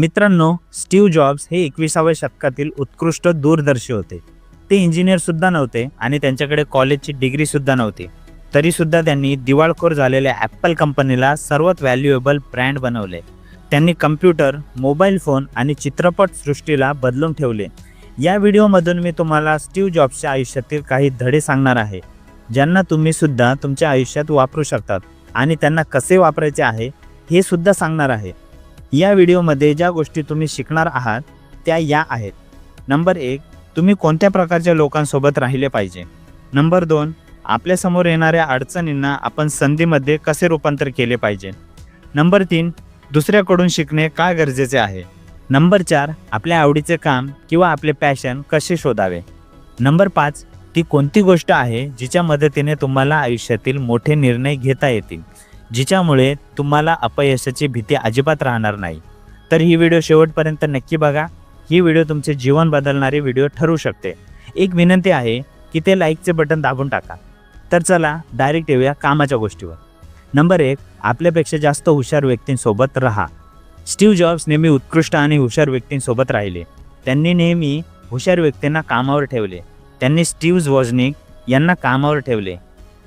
मित्रांनो Steve jobs हे एकविसाव्या शतकातील उत्कृष्ट दूरदर्शी होते. ते इंजिनियर सुद्धा नव्हते आणि त्यांच्याकडे कॉलेजची डिग्री सुद्धा नव्हती. तरी सुद्धा त्यांनी दिवाळखोर झालेल्या ॲपल कंपनीला सर्वात व्हॅल्युएबल ब्रँड बनवले. त्यांनी कम्प्युटर मोबाईल फोन आणि चित्रपट सृष्टीला बदलून ठेवले. या व्हिडिओमधून मी तुम्हाला स्टीव्ह जॉब्सच्या आयुष्यातील काही धडे सांगणार आहे. ज्यांना तुम्ही सुद्धा तुमच्या आयुष्यात वापरू शकतात आणि त्यांना कसे वापरायचे आहे हे सुद्धा सांगणार आहे. या व्हिडिओमध्ये ज्या गोष्टी तुम्ही शिकणार आहात त्या या आहेत. नंबर एक तुम्ही कोणत्या प्रकारच्या लोकांसोबत राहिले पाहिजे? नंबर दोन आपल्यासमोर येणाऱ्या अडचणींना आपण संधीमध्ये कसे रूपांतर केले पाहिजे? नंबर तीन दुसऱ्याकडून शिकणे का गरजेचे आहे? नंबर चार आपल्या आवडीचे काम किंवा आपले पॅशन कसे शोधावे? नंबर पाच ती कोणती गोष्ट आहे जिच्या मदतीने तुम्हाला आयुष्यातील मोठे निर्णय घेता येतील? जिच्यामुळे तुम्हाला अपयशाची भीती अजिबात राहणार नाही. तर ही व्हिडिओ शेवटपर्यंत नक्की बघा. ही व्हिडिओ तुमचे जीवन बदलणारी व्हिडिओ ठरू शकते. एक विनंती आहे की ते लाईकचे बटन दाबून टाका. तर चला डायरेक्ट येऊया कामाच्या गोष्टीवर. नंबर एक आपल्यापेक्षा जास्त हुशार व्यक्तींसोबत राहा. स्टीव्ह जॉब्स नेहमी उत्कृष्ट आणि हुशार व्यक्तींसोबत राहिले. त्यांनी नेहमी हुशार व्यक्तींना कामावर ठेवले. त्यांनी स्टीव्ह वॉजनिक यांना कामावर ठेवले.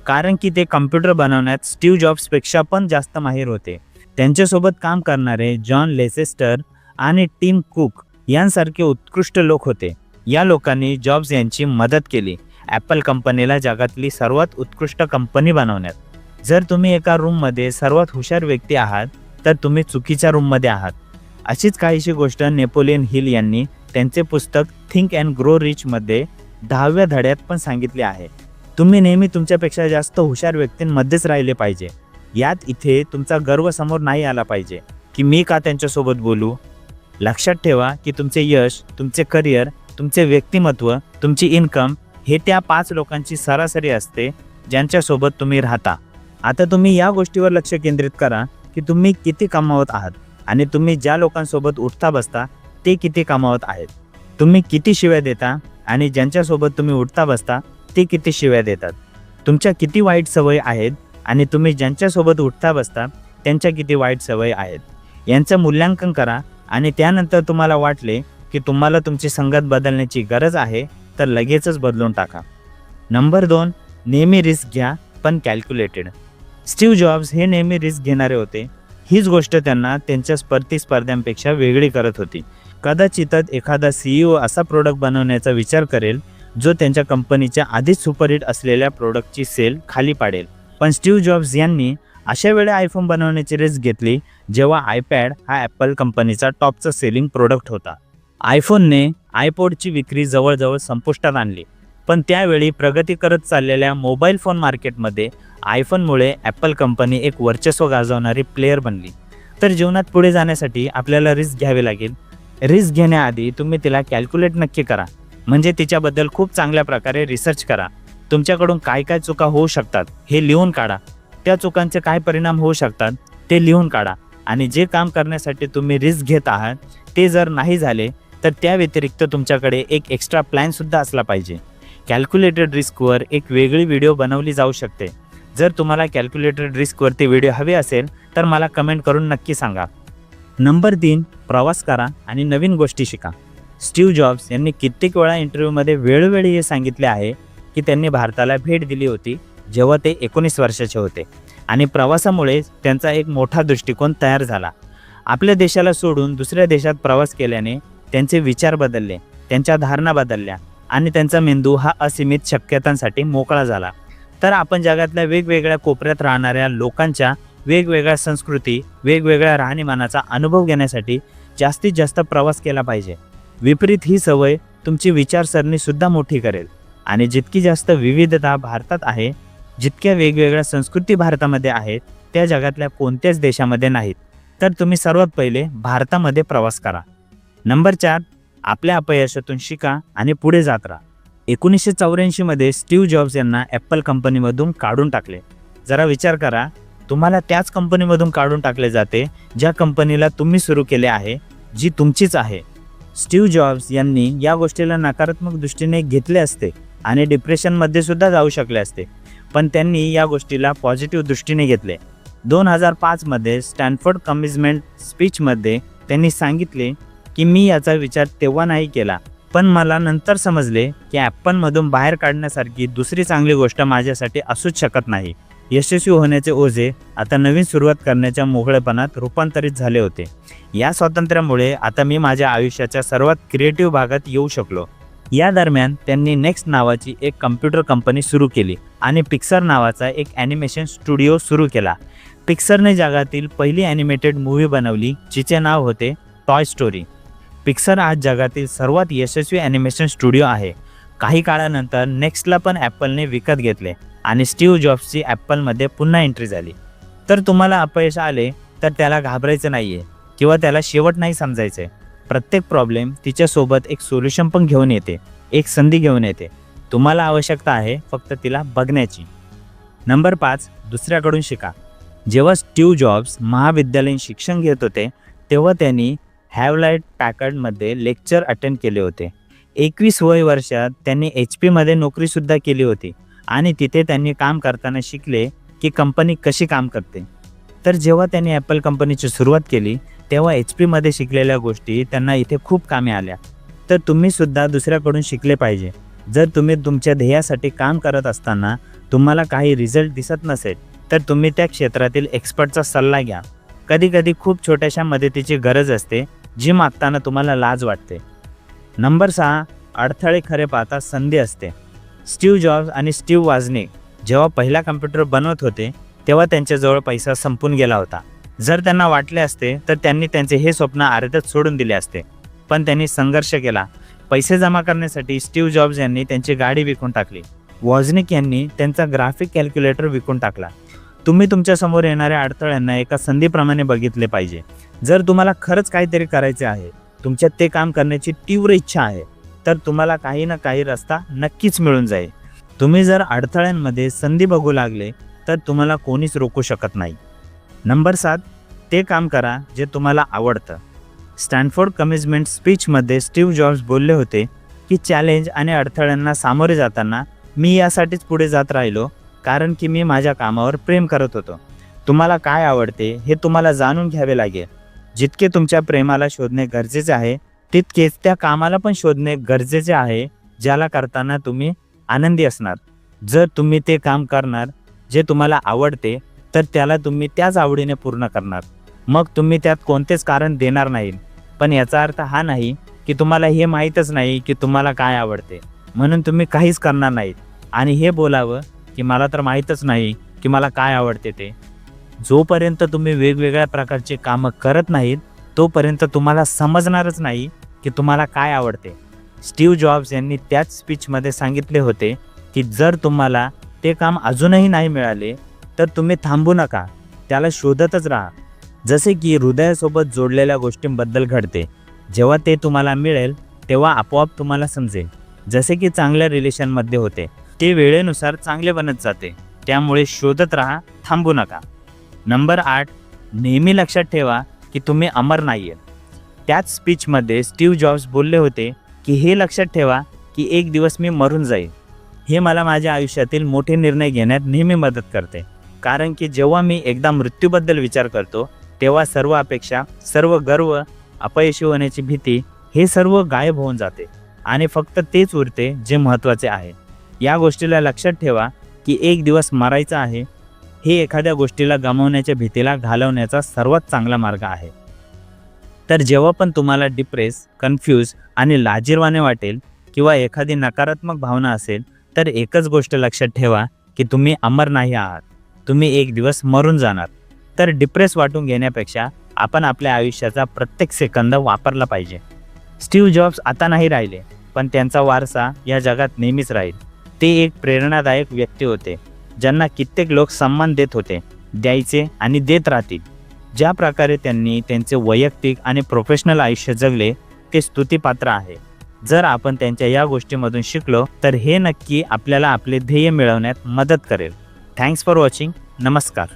कारण की ते कम्प्युटर बनवण्यात स्टीव्ह जॉब्सपेक्षा पण जास्त माहीर होते. त्यांच्यासोबत काम करणारे जॉन लेसेस्टर आणि टीम कुक यांसारखे उत्कृष्ट लोक होते. या लोकांनी जॉब्स यांची मदत केली. ॲपल कंपनीला जगातली सर्वात उत्कृष्ट कंपनी बनवण्यात. जर तुम्ही एका रूममध्ये सर्वात हुशार व्यक्ती आहात तर तुम्ही चुकीच्या रूममध्ये आहात. अशीच काहीशी गोष्ट नेपोलियन हिल यांनी त्यांचे पुस्तक थिंक अँड ग्रो रिचमध्ये दहाव्या धड्यात पण सांगितले आहे. तुम्ही नेहमी तुमच्यापेक्षा जास्त हुशार व्यक्तींमध्येच राहिले पाहिजे. यात इथे तुमचा गर्व समोर नाही आला पाहिजे. की मी का त्यांच्यासोबत बोलू? लक्षात ठेवा की तुमचे यश तुमचे करिअर तुमचे व्यक्तिमत्व तुमची इन्कम हे त्या पाच लोकांची सरासरी असते ज्यांच्यासोबत तुम्ही राहता. आता तुम्ही या गोष्टीवर लक्ष केंद्रित करा की तुम्ही किती कमावत आहात आणि तुम्ही ज्या लोकांसोबत उठता बसता ते किती कमावत आहेत. तुम्ही किती शिव्या देता आणि ज्यांच्यासोबत तुम्ही उठता बसता ते किती शिव्या देतात? तुमच्या किती वाईट सवयी आहेत आणि तुम्ही ज्यांच्यासोबत उठता बसता त्यांच्या किती वाईट सवयी आहेत? यांचं मूल्यांकन करा आणि त्यानंतर तुम्हाला वाटले की तुम्हाला तुमची संगत बदलण्याची गरज आहे तर लगेचच बदलून टाका. नंबर दोन नेहमी रिस्क घ्या पण कॅल्क्युलेटेड. स्टीव्ह जॉब्स हे नेहमी रिस्क घेणारे होते. हीच गोष्ट त्यांना त्यांच्या स्पर्धीस्पर्ध्यांपेक्षा वेगळी करत होती. कदाचितच एखादा सीईओ असा प्रोडक्ट बनवण्याचा विचार करेल जो त्यांच्या कंपनीच्या आधीच सुपरहिट असलेल्या प्रोडक्टची सेल खाली पाडेल. पण स्टीव्ह जॉब्स यांनी अशा वेळी आयफोन बनवण्याची रिस्क घेतली जेव्हा आयपॅड हा ॲपल कंपनीचा टॉपचा सेलिंग प्रोडक्ट होता. आयफोनने आयपॉडची विक्री जवळजवळ संपुष्टात आणली. पण त्यावेळी प्रगती करत चाललेल्या मोबाईल फोन मार्केटमध्ये आयफोनमुळे ॲपल कंपनी एक वर्चस्व गाजवणारी प्लेअर बनली. तर जीवनात पुढे जाण्यासाठी आपल्याला रिस्क घ्यावी लागेल. रिस्क घेण्याआधी तुम्ही तिला कॅल्क्युलेट नक्की करा. म्हणजे तिच्याबद्दल खूप चांगल्या प्रकारे रिसर्च करा. तुमच्याकडून काय काय चुका होऊ शकतात हे लिहून काढा. त्या चुकांचे काय परिणाम होऊ शकतात ते लिहून काढा. आणि जे काम करण्यासाठी तुम्ही रिस्क घेत आहात ते जर नाही झाले तर त्या व्यतिरिक्त तुमच्याकडे एक एक्स्ट्रा प्लॅनसुद्धा असला पाहिजे. कॅल्क्युलेटेड रिस्कवर एक वेगळी व्हिडिओ बनवली जाऊ शकते. जर तुम्हाला कॅल्क्युलेटेड रिस्कवरती व्हिडिओ हवे असेल तर मला कमेंट करून नक्की सांगा. नंबर तीन प्रवास करा आणि नवीन गोष्टी शिका. स्टीव जॉब्स यांनी कित्येक वेळा इंटरव्ह्यूमध्ये वेळोवेळी हे सांगितले आहे की त्यांनी भारताला भेट दिली होती जेव्हा ते एकोणीस वर्षाचे होते. आणि प्रवासामुळे त्यांचा एक मोठा दृष्टिकोन तयार झाला. आपल्या देशाला सोडून दुसऱ्या देशात प्रवास केल्याने त्यांचे विचार बदलले त्यांच्या धारणा बदलल्या आणि त्यांचा मेंदू हा असीमित शक्यतांसाठी मोकळा झाला. तर आपण जगातल्या वेगवेगळ्या कोपऱ्यात राहणाऱ्या लोकांच्या वेगवेगळ्या संस्कृती वेगवेगळ्या राहणीमानाचा अनुभव घेण्यासाठी जास्तीत जास्त प्रवास केला पाहिजे. विपरीत ही सवय तुमची विचारसरणीसुद्धा मोठी करेल. आणि जितकी जास्त विविधता भारतात आहे जितक्या वेगवेगळ्या संस्कृती भारतामध्ये आहेत त्या जगातल्या कोणत्याच देशामध्ये नाहीत. तर तुम्ही सर्वात पहिले भारतामध्ये प्रवास करा. नंबर चार आपल्या अपयशातून शिका आणि पुढे जात राहा. एकोणीसशे चौऱ्याऐंशीमध्ये स्टीव्ह जॉब्स यांना ॲपल कंपनीमधून काढून टाकले. जरा विचार करा तुम्हाला त्याच कंपनीमधून काढून टाकले जाते ज्या कंपनीला तुम्ही सुरू केले आहे जी तुमचीच आहे. स्टीव्ह जॉब्स यांनी या गोष्टीला नकारात्मक दृष्टीने घेतले असते आणि डिप्रेशनमध्ये सुद्धा जाऊ शकले असते. पण त्यांनी या गोष्टीला पॉझिटिव्ह दृष्टीने घेतले. दोन हजार पाचमध्ये स्टॅनफोर्ड कमिजमेंट स्पीचमध्ये त्यांनी सांगितले की मी याचा विचार तेव्हा नाही केला पण मला नंतर समजले की ॲपलमधून बाहेर काढण्यासारखी दुसरी चांगली गोष्ट माझ्यासाठी असूच शकत नाही. यशस्वी होण्याचे ओझे आता नवीन सुरुवात करण्याच्या मोकळेपणात रूपांतरित झाले होते. या स्वातंत्र्यामुळे आता मी माझ्या आयुष्याच्या सर्वात क्रिएटिव्ह भागात येऊ शकलो. या दरम्यान त्यांनी नेक्स्ट नावाची एक कम्प्युटर कंपनी सुरू केली आणि पिक्सर नावाचा एक ॲनिमेशन स्टुडिओ सुरू केला. पिक्सरने जगातील पहिली ॲनिमेटेड मूव्ही बनवली जिचे नाव होते टॉय स्टोरी. पिक्सर आज जगातील सर्वात यशस्वी ॲनिमेशन स्टुडिओ आहे. काही काळानंतर नेक्स्टला पण ॲपलने विकत घेतले. आणि स्टीव्ह जॉब्सची ॲपलमध्ये पुन्हा एंट्री झाली. तर तुम्हाला अपयश आले तर त्याला घाबरायचं नाही आहे किंवा त्याला शेवट नाही समजायचं प्रत्येक प्रॉब्लेम तिच्यासोबत एक सोल्युशन पण घेऊन येते एक संधी घेऊन येते. तुम्हाला आवश्यकता आहे फक्त तिला बघण्याची. नंबर पाच दुसऱ्याकडून शिका. जेव्हा स्टीव्ह जॉब्स महाविद्यालयीन शिक्षण घेत होते तेव्हा त्यांनी हॅवलाईट पॅकर्डमध्ये लेक्चर अटेंड केले होते. एकवीस वय वर्षात त्यांनी एच पीमध्ये नोकरीसुद्धा केली होती. आणि तिथे त्यांनी काम करताना शिकले की कंपनी कशी काम करते. तर जेव्हा त्यांनी ॲपल कंपनीची सुरुवात केली तेव्हा एच पीमध्ये शिकलेल्या गोष्टी त्यांना इथे खूप कामे आल्या. तर तुम्हीसुद्धा दुसऱ्याकडून शिकले पाहिजे. जर तुम्ही तुमच्या ध्येयासाठी काम करत असताना तुम्हाला काही रिझल्ट दिसत नसेल तर तुम्ही त्या क्षेत्रातील एक्सपर्टचा सल्ला घ्या. कधीकधी खूप छोट्याशा मदतीची गरज असते जी मागताना तुम्हाला लाज वाटते. नंबर सहा अडथळे खरे पाहता संधी असते. स्टीव्ह जॉब्स आणि स्टीव्ह वाजनिक जेव्हा पहिला कम्प्युटर बनवत होते तेव्हा त्यांच्याजवळ पैसा संपून गेला होता. जर त्यांना वाटले असते तर त्यांनी त्यांचे हे स्वप्न अर्ध्यात सोडून दिले असते. पण त्यांनी संघर्ष केला. पैसे जमा करण्यासाठी स्टीव्ह जॉब्स यांनी त्यांची गाडी विकून टाकली. वॉझनिक यांनी त्यांचा ग्राफिक कॅल्क्युलेटर विकून टाकला. तुम्ही तुमच्यासमोर येणाऱ्या अडथळ्यांना एका संधीप्रमाणे बघितले पाहिजे. जर तुम्हाला खरंच काहीतरी करायचे आहे तुमच्यात ते काम करण्याची तीव्र इच्छा आहे तर तुम्हाला काही ना काही रस्ता नक्कीच मिळून जाईल. तुम्ही जर अडथळ्यांमध्ये संधी बघू लागले तर तुम्हाला कोणीच रोखू शकत नाही. नंबर सात ते काम करा जे तुम्हाला आवडतं. स्टॅनफोर्ड कमिजमेंट स्पीचमध्ये स्टीव्ह जॉब्स बोलले होते की चॅलेंज आणि अडथळ्यांना सामोरे जाताना मी यासाठीच पुढे जात राहिलो कारण की मी माझ्या कामावर प्रेम करत होतो. तुम्हाला काय आवडते हे तुम्हाला जाणून घ्यावे लागेल. जितके तुमच्या प्रेमाला शोधणे गरजेचे आहे तितकेच त्या कामाला पण शोधणे गरजेचे आहे ज्याला करताना तुम्ही आनंदी असणार. जर तुम्ही ते काम करणार जे तुम्हाला आवडते तर त्याला तुम्ही त्याच आवडीने पूर्ण करणार. मग तुम्ही त्यात कोणतेच कारण देणार नाही. पण याचा अर्थ हा नाही की तुम्हाला हे माहीतच नाही की तुम्हाला काय आवडते. म्हणून तुम्ही काहीच करणार नाहीत. आणि हे बोलावं की मला तर माहीतच नाही की मला काय आवडते ते. जोपर्यंत तुम्ही वेगवेगळ्या प्रकारचे कामं करत नाहीत तोपर्यंत तुम्हाला समजणारच नाही की तुम्हाला काय आवडते? स्टीव्ह जॉब्स यांनी त्याच स्पीचमध्ये सांगितले होते की जर तुम्हाला ते काम अजूनही नाही मिळाले तर तुम्ही थांबू नका त्याला शोधतच राहा. जसे की हृदयासोबत जोडलेल्या गोष्टींबद्दल घडते. जेव्हा ते तुम्हाला मिळेल तेव्हा आपोआप तुम्हाला समजेल. जसे की चांगल्या रिलेशनमध्ये होते ते वेळेनुसार चांगले बनत जाते. त्यामुळे शोधत राहा थांबू नका. नंबर आठ नेहमी लक्षात ठेवा की तुम्ही अमर नाही आहे त्याच स्पीचमध्ये स्टीव्ह जॉब्स बोलले होते की हे लक्षात ठेवा की एक दिवस मी मरून जाईल हे मला माझ्या आयुष्यातील मोठे निर्णय घेण्यात नेहमी मदत करते. कारण की जेव्हा मी एकदा मृत्यूबद्दल विचार करतो तेव्हा सर्व अपेक्षा सर्व गर्व अपयशी होण्याची भीती हे सर्व गायब होऊन जाते आणि फक्त तेच उरते जे महत्त्वाचे आहे. या गोष्टीला लक्षात ठेवा की एक दिवस मरायचं आहे हे एखाद्या गोष्टीला गमावण्याच्या भीतीला घालवण्याचा सर्वात चांगला मार्ग आहे. तर जेव्हा पण तुम्हाला डिप्रेस कन्फ्यूज आणि लाजीरवाने वाटेल किंवा एखादी नकारात्मक भावना असेल तर एकच गोष्ट लक्षात ठेवा की तुम्ही अमर नाही आहात. तुम्ही एक दिवस मरून जाणार. तर डिप्रेस वाटून घेण्यापेक्षा आपण आपल्या आयुष्याचा प्रत्येक सेकंद वापरला पाहिजे. स्टीव्ह जॉब्स आता नाही राहिले पण त्यांचा वारसा या जगात नेहमीच राहील. ते एक प्रेरणादायक व्यक्ती होते ज्यांना कित्येक लोक सन्मान देत होते द्यायचे आणि देत राहतील. ज्या प्रकारे त्यांनी त्यांचे वैयक्तिक आणि प्रोफेशनल आयुष्य जगले ते स्तुतीपात्र आहे. जर आपण त्यांच्या या गोष्टीमधून शिकलो तर हे नक्की आपल्याला आपले ध्येय मिळवण्यात मदत करेल. थँक्स फॉर वॉचिंग नमस्कार.